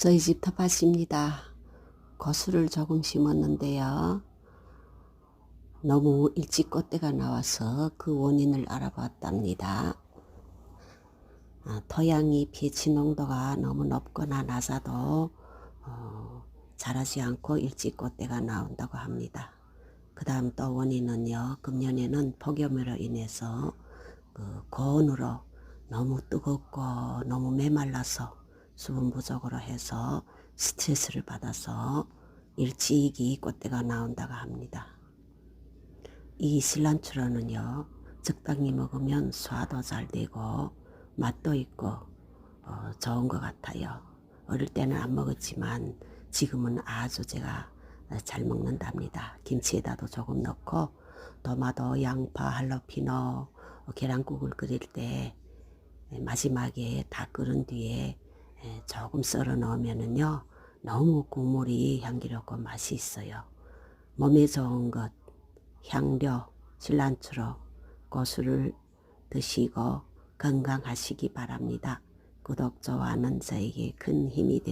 저희 집 텃밭입니다. 거수를 조금 심었는데요. 너무 일찍 꽃대가 나와서 그 원인을 알아봤답니다. 아, 토양이 pH 농도가 너무 높거나 낮아도 어, 자라지 않고 일찍 꽃대가 나온다고 합니다. 그 다음 또 원인은요. 금년에는 폭염으로 인해서 그 고온으로 너무 뜨겁고 너무 메말라서 수분 부족으로 해서 스트레스를 받아서 일찍이 꽃대가 나온다고 합니다. 이 실란추로는요 적당히 먹으면 소화도 잘 되고 맛도 있고 어, 좋은 것 같아요. 어릴 때는 안 먹었지만 지금은 아주 제가 잘 먹는답니다. 김치에다도 조금 넣고 토마토, 양파, 할로피노, 어, 계란국을 끓일 때 마지막에 다 끓은 뒤에 조금 썰어 넣으면은요 너무 국물이 향기롭고 맛이 있어요. 몸에 좋은 것 향료, 실란추로 고수를 드시고 건강하시기 바랍니다. 구독, 좋아는 저에게 큰 힘이 됩니다.